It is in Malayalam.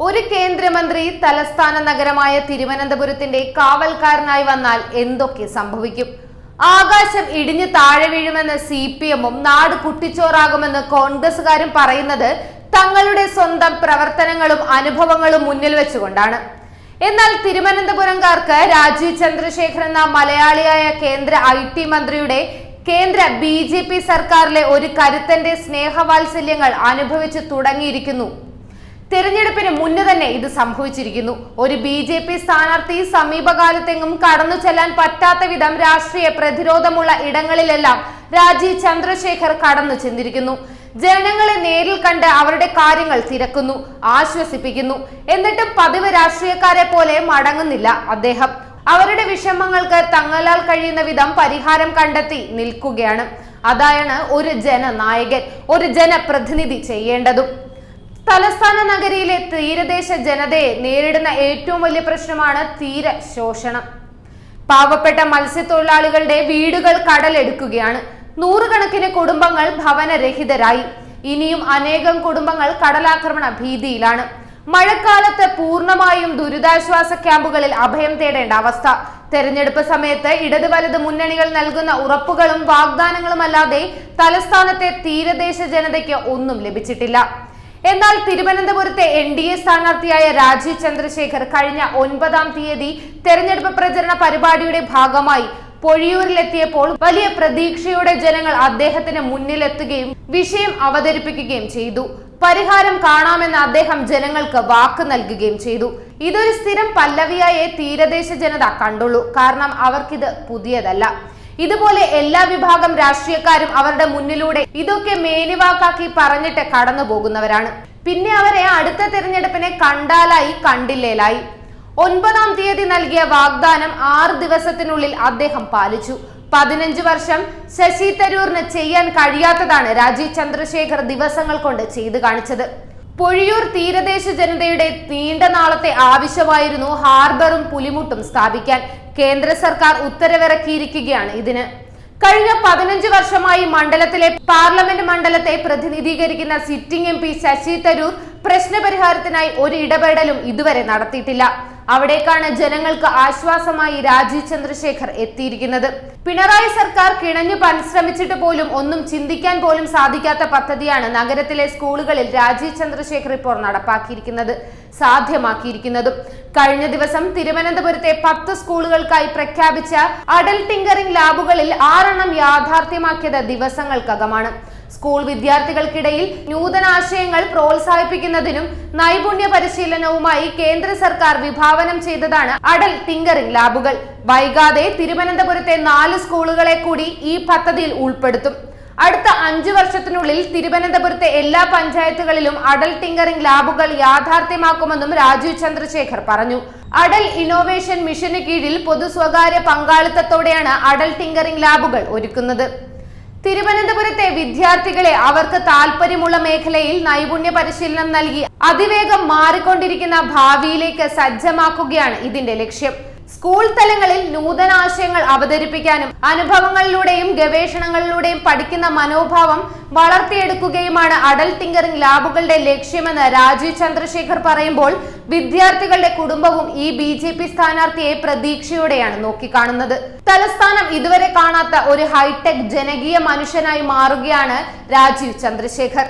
ഒരു കേന്ദ്രമന്ത്രി തലസ്ഥാന നഗരമായ തിരുവനന്തപുരത്തിന്റെ കാവൽക്കാരനായി വന്നാൽ എന്തൊക്കെ സംഭവിക്കും? ആകാശം ഇടിഞ്ഞു താഴെ വീഴുമെന്ന് സി പി എമ്മും നാട് കുട്ടിച്ചോറാകുമെന്ന് കോൺഗ്രസുകാരും പറയുന്നത് തങ്ങളുടെ സ്വന്തം പ്രവർത്തനങ്ങളും അനുഭവങ്ങളും മുന്നിൽ വെച്ചുകൊണ്ടാണ്. എന്നാൽ തിരുവനന്തപുരംകാർക്ക് രാജീവ് ചന്ദ്രശേഖർ എന്ന മലയാളിയായ കേന്ദ്ര ഐ ടി മന്ത്രിയുടെ കേന്ദ്ര ബി ജെ പി സർക്കാരിലെ ഒരു കരുത്തന്റെ സ്നേഹവാത്സല്യങ്ങൾ അനുഭവിച്ചു തുടങ്ങിയിരിക്കുന്നു. തിരഞ്ഞെടുപ്പിന് മുന്നേ തന്നെ ഇത് സംഭവിച്ചിരിക്കുന്നു. ഒരു ബി ജെ പി സ്ഥാനാർത്ഥി സമീപകാലത്തെങ്ങും കടന്നു ചെല്ലാൻ പറ്റാത്ത വിധം രാഷ്ട്രീയ പ്രതിരോധമുള്ള ഇടങ്ങളിലെല്ലാം രാജീവ് ചന്ദ്രശേഖർ കടന്നു ചെന്നിരിക്കുന്നു. ജനങ്ങളെ നേരിൽ കണ്ട് അവരുടെ കാര്യങ്ങൾ തിരക്കുന്നു ആശ്വസിപ്പിക്കുന്നു. എന്നിട്ടും പതിവ് രാഷ്ട്രീയക്കാരെ പോലെ മടങ്ങുന്നില്ല അദ്ദേഹം. അവരുടെ വിഷമങ്ങൾക്ക് തങ്ങളാൽ കഴിയുന്ന വിധം പരിഹാരം കണ്ടെത്തി നിൽക്കുകയാണ്. അതാണ് ഒരു ജനനായകൻ ഒരു ജനപ്രതിനിധി ചെയ്യേണ്ടതും. തലസ്ഥാന നഗരിയിലെ തീരദേശ ജനതയെ നേരിടുന്ന ഏറ്റവും വലിയ പ്രശ്നമാണ് തീര ശോഷണം. പാവപ്പെട്ട മത്സ്യത്തൊഴിലാളികളുടെ വീടുകൾ കടലെടുക്കുകയാണ്. നൂറുകണക്കിന് കുടുംബങ്ങൾ ഭവനരഹിതരായി. ഇനിയും അനേകം കുടുംബങ്ങൾ കടലാക്രമണ ഭീതിയിലാണ്. മഴക്കാലത്ത് പൂർണമായും ദുരിതാശ്വാസ ക്യാമ്പുകളിൽ അഭയം തേടേണ്ട അവസ്ഥ. തെരഞ്ഞെടുപ്പ് സമയത്ത് ഇടത് വലത് മുന്നണികൾ നൽകുന്ന ഉറപ്പുകളും വാഗ്ദാനങ്ങളും അല്ലാതെ തലസ്ഥാനത്തെ തീരദേശ ജനതയ്ക്ക് ഒന്നും ലഭിച്ചിട്ടില്ല. എന്നാൽ തിരുവനന്തപുരത്തെ എൻ ഡി എ സ്ഥാനാർത്ഥിയായ രാജീവ് ചന്ദ്രശേഖർ കഴിഞ്ഞ ഒൻപതാം തീയതി തെരഞ്ഞെടുപ്പ് പ്രചരണ പരിപാടിയുടെ ഭാഗമായി പൊഴിയൂരിലെത്തിയപ്പോൾ വലിയ പ്രതീക്ഷയോടെ ജനങ്ങൾ അദ്ദേഹത്തിന് മുന്നിലെത്തുകയും വിഷയം അവതരിപ്പിക്കുകയും ചെയ്തു. പരിഹാരം കാണാമെന്ന് അദ്ദേഹം ജനങ്ങൾക്ക് വാക്ക് നൽകുകയും ചെയ്തു. ഇതൊരു സ്ഥിരം പല്ലവിയായേ തീരദേശ ജനത കണ്ടുള്ളൂ. കാരണം അവർക്കിത് പുതിയതല്ല. ഇതുപോലെ എല്ലാ വിഭാഗം രാഷ്ട്രീയക്കാരും അവരുടെ മുന്നിലൂടെ ഇതൊക്കെ മേനിവാക്കാക്കി പറഞ്ഞിട്ട് കടന്നു പോകുന്നവരാണ് പിന്നെ അവരെ അടുത്ത തിരഞ്ഞെടുപ്പിനെ കണ്ടാലായി കണ്ടില്ലേലായി. ഒൻപതാം തീയതി നൽകിയ വാഗ്ദാനം ആറ് ദിവസത്തിനുള്ളിൽ അദ്ദേഹം പാലിച്ചു. പതിനഞ്ച് വർഷം ശശി തരൂറിന് ചെയ്യാൻ കഴിയാത്തതാണ് രാജീവ് ചന്ദ്രശേഖർ ദിവസങ്ങൾ കൊണ്ട് ചെയ്തു കാണിച്ചത്. പൊഴിയൂർ തീരദേശ ജനതയുടെ നീണ്ട നാളത്തെ ആവശ്യമായിരുന്നു ഹാർബറും പുലിമുട്ടും സ്ഥാപിക്കാൻ. കേന്ദ്ര സർക്കാർ ഉത്തരവിറക്കിയിരിക്കുകയാണ് ഇതിന്. കഴിഞ്ഞ പതിനഞ്ച് വർഷമായി മണ്ഡലത്തിലെ പാർലമെന്റ് മണ്ഡലത്തെ പ്രതിനിധീകരിക്കുന്ന sitting M P Shashi Tharoor പ്രശ്നപരിഹാരത്തിനായി ഒരു ഇടപെടലും ഇതുവരെ നടത്തിയിട്ടില്ല. അവിടേക്കാണ് ജനങ്ങൾക്ക് ആശ്വാസമായി രാജീവ് ചന്ദ്രശേഖർ എത്തിയിരിക്കുന്നത്. പിണറായി സർക്കാർ കിണഞ്ഞു പരിശ്രമിച്ചിട്ട് പോലും ഒന്നും ചിന്തിക്കാൻ പോലും സാധിക്കാത്ത പദ്ധതിയാണ് നഗരത്തിലെ സ്കൂളുകളിൽ രാജീവ് ചന്ദ്രശേഖർ ഇപ്പോൾ നടപ്പാക്കിയിരിക്കുന്നത് സാധ്യമാക്കിയിരിക്കുന്നതും. കഴിഞ്ഞ ദിവസം തിരുവനന്തപുരത്തെ പത്ത് സ്കൂളുകൾക്കായി പ്രഖ്യാപിച്ച അടൽ ടിങ്കറിംഗ് ലാബുകളിൽ ആറെണ്ണം യാഥാർത്ഥ്യമാക്കിയത് ദിവസങ്ങൾക്കകമാണ്. സ്കൂൾ വിദ്യാർത്ഥികൾക്കിടയിൽ നൂതനാശയങ്ങൾ പ്രോത്സാഹിപ്പിക്കുന്നതിനും നൈപുണ്യ പരിശീലനവുമായി കേന്ദ്ര സർക്കാർ വിഭാവനം ചെയ്തതാണ് അടൽ ടിങ്കറിംഗ് ലാബുകൾ. വൈകാതെ തിരുവനന്തപുരത്തെ നാല് സ്കൂളുകളെ കൂടി ഈ പദ്ധതിയിൽ ഉൾപ്പെടുത്തും. അടുത്ത അഞ്ചു വർഷത്തിനുള്ളിൽ തിരുവനന്തപുരത്തെ എല്ലാ പഞ്ചായത്തുകളിലും അടൽ ടിങ്കറിംഗ് ലാബുകൾ യാഥാർത്ഥ്യമാക്കുമെന്നും രാജീവ് ചന്ദ്രശേഖർ പറഞ്ഞു. അടൽ ഇന്നോവേഷൻ മിഷന് കീഴിൽ പൊതു സ്വകാര്യ പങ്കാളിത്തത്തോടെയാണ് അടൽ ടിങ്കറിംഗ് ലാബുകൾ ഒരുക്കുന്നത്. തിരുവനന്തപുരത്തെ വിദ്യാർത്ഥികളെ അവർക്ക് താല്പര്യമുള്ള മേഖലയിൽ നൈപുണ്യ പരിശീലനം നൽകി അതിവേഗം മാറിക്കൊണ്ടിരിക്കുന്ന ഭാവിയിലേക്ക് സജ്ജമാക്കുകയാണ് ഇതിന്റെ ലക്ഷ്യം. സ്കൂൾ തലങ്ങളിൽ നൂതന ആശയങ്ങൾ അവതരിപ്പിക്കാനും അനുഭവങ്ങളിലൂടെയും ഗവേഷണങ്ങളിലൂടെയും പഠിക്കുന്ന മനോഭാവം വളർത്തിയെടുക്കുകയുമാണ് അടൽ തിങ്കറിംഗ് ലാബുകളുടെ ലക്ഷ്യമെന്ന് രാജീവ് ചന്ദ്രശേഖർ പറയുമ്പോൾ വിദ്യാർത്ഥികളുടെ കുടുംബവും ഈ ബി ജെ പി സ്ഥാനാർത്ഥിയെ പ്രതീക്ഷയോടെയാണ് നോക്കിക്കാണുന്നത്. തലസ്ഥാനം ഇതുവരെ കാണാത്ത ഒരു ഹൈടെക് ജനകീയ മനുഷ്യനായി മാറുകയാണ് രാജീവ് ചന്ദ്രശേഖർ.